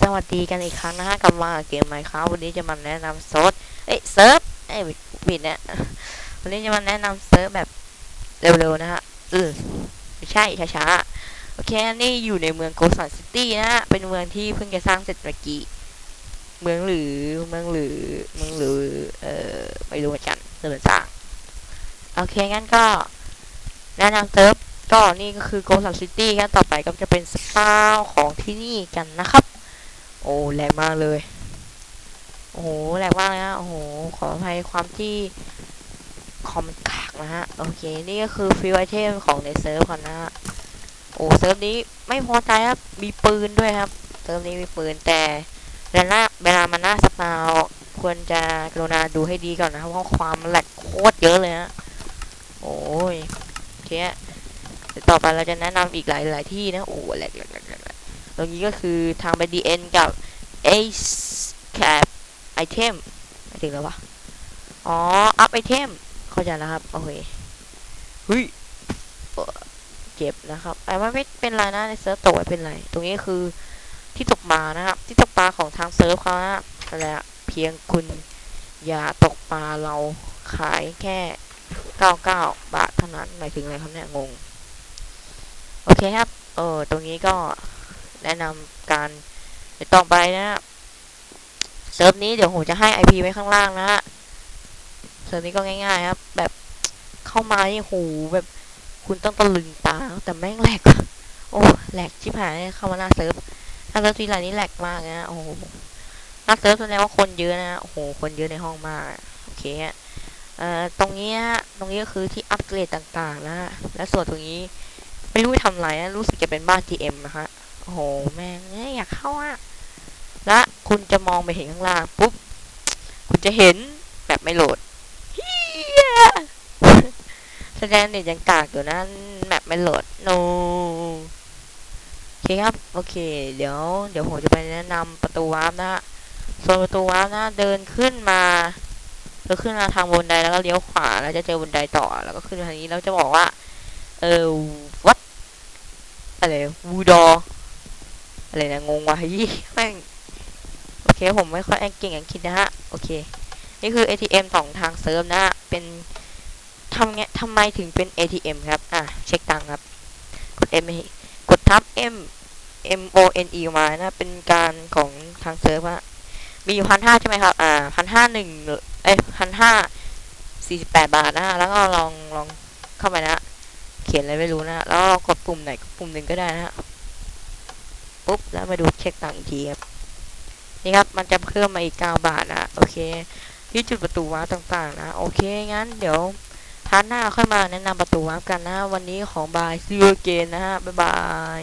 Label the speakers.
Speaker 1: สวัสดีกันอีกครั้งนะฮะกับมาเกมไมค์ครับวันนี้จะมาแนะนำโซดเอ้ยเซิร์ฟเอ้ยบิดเนี่ยวันนี้จะมาแนะนำเซิร์ฟแบบเร็วๆนะฮะเออไม่ใช่ช้าๆโอเคนี่อยู่ในเมืองโกสันซิตี้นะฮะเป็นเมืองที่เพิ่งจะสร้างเสร็จเมื่อกี้เมืองหรือเมืองหรือเมืองหรือเอ่อไม่รู้เหมือนกันเริ่มสร้างโอเคงั้นก็แนะนำเซิร์ฟก็นี่ก็คือโกสันซิตี้ครับต่อไปก็จะเป็นสปาของที่นี่กันนะครับ โอ้แรงมากเลย โอ้โหแรงมากเลยนะโอ้โหขออภัยความที่คอมกากนะฮะ โอเค นี่ก็คือฟิวไอเทมของในเซิร์ฟก่อนนะฮะ โอ้เซิร์ฟนี้ไม่พอใจครับ มีปืนด้วยครับ เซิร์ฟนี้มีปืนแต่เวลาเวลามันหน้าสปาวควรจะกรุณาดูให้ดีก่อนนะครับเพราะความแหลกโคตรเยอะเลยฮะโอ้ยเคี้ยต่อไปเราจะแนะนำอีกหลายหลายที่นะ โอ้แหลกแหลกแหลกตรงนี้ก็คือทางไป DN กับ Ace Cap Item ไม่ถึงแล้ววะอ๋อ Up Item เข้าใจแล้วครับ โอเคเฮ้ยเอ่อเจ็บนะครับแต่ว่าไม่เป็นไรนะในเซิร์ฟตกไม่เป็นไร ตรงนี้คือที่ตกปลานะครับ ที่ตกปลาของทางเซิร์ฟเขานะนั่นแหละเพียงคุณอย่าตกปลาเราขายแค่99บาทเท่านั้นหมายถึงอะไรครับเนี่ยงง โอเคครับ เออตรงนี้ก็แนะนำการเดี๋ยวต่อไปนะฮะเซิร์ฟนี้เดี๋ยวผมจะให้ IP ไว้ข้างล่างนะฮะเซิร์ฟนี้ก็ง่ายๆครับ แบบเข้ามานี่โหแบบ คุณต้องตะลึงตาแต่แม่งแหลกโอ้แหลกชิบหายเข้ามาหน้าเซิร์ฟหน้าเซิร์ฟทีไรนี้แหลกมากนะโอ้หน้าเซิร์ฟแสดงว่าคนเยอะนะโอ้โหคนเยอะในห้องมากโอเคฮะเอ่อตรงนี้ฮะตรงนี้ก็คือที่อัปเกรดต่างๆนะฮะและส่วนตรงนี้ไม่รู้ทำอะไรนะรู้สึกจะเป็นบ้าน GM นะฮะโอ้โหแม่งอยอยากเข้าอะ และคุณจะมองไปเห็นข้างล่างปุ๊บ คุณจะเห็นแบบไม่โหลดเฮียแสดงเน็ตยังกากอยู่นะแบบไม่โหลด no โอเคครับ โอเค เดี๋ยว เดี๋ยวผมจะไปแนะนำประตูวาร์ปนะฮะส่วนประตูวาร์ปนะ เดินขึ้นมาเดินขึ้นมาทางบนไดแล้วก็เลี้ยวขวา แล้วจะเจอบนไดต่อ แล้วก็ขึ้นทางนี้แล้วจะบอกว่า เออวัดอะไรวูดออะไรนะงงว่ะยี่แม่ง ผมไม่ค่อยเก่งอย่างคิดนะฮะ โอเค นี่คือ ATM ของทางเซิร์ฟนะฮะ เป็นทำไงทำไมถึงเป็น ATM ครับ อะ เช็คตังค์ครับ กด M กดทับ M M O N E มานะ เป็นการของทางเซิร์ฟฮะ มีอยู่พันห้าใช่ไหมครับ อ่าพันห้าหนึ่งเอ้ยพันห้าสี่สิบแปดบาทนะฮะ แล้วก็ลองลองเข้าไปนะฮะเขียนอะไรไม่รู้นะ แล้วกดปุ่มไหนปุ่มหนึ่งก็ได้นะฮะปุ๊บแล้วมาดูเช็คตังค์อีกทีครับ นี่ครับ มันจะเพิ่มมาอีก 9 บาทนะ โอเค ที่จุดประตูวาร์ปต่างๆ นะ โอเค งั้นเดี๋ยวพาร์ทหน้าค่อยมาแนะนำประตูวาร์ปกันนะ วันนี้ของบายซีเกนนะฮะ บ๊ายบาย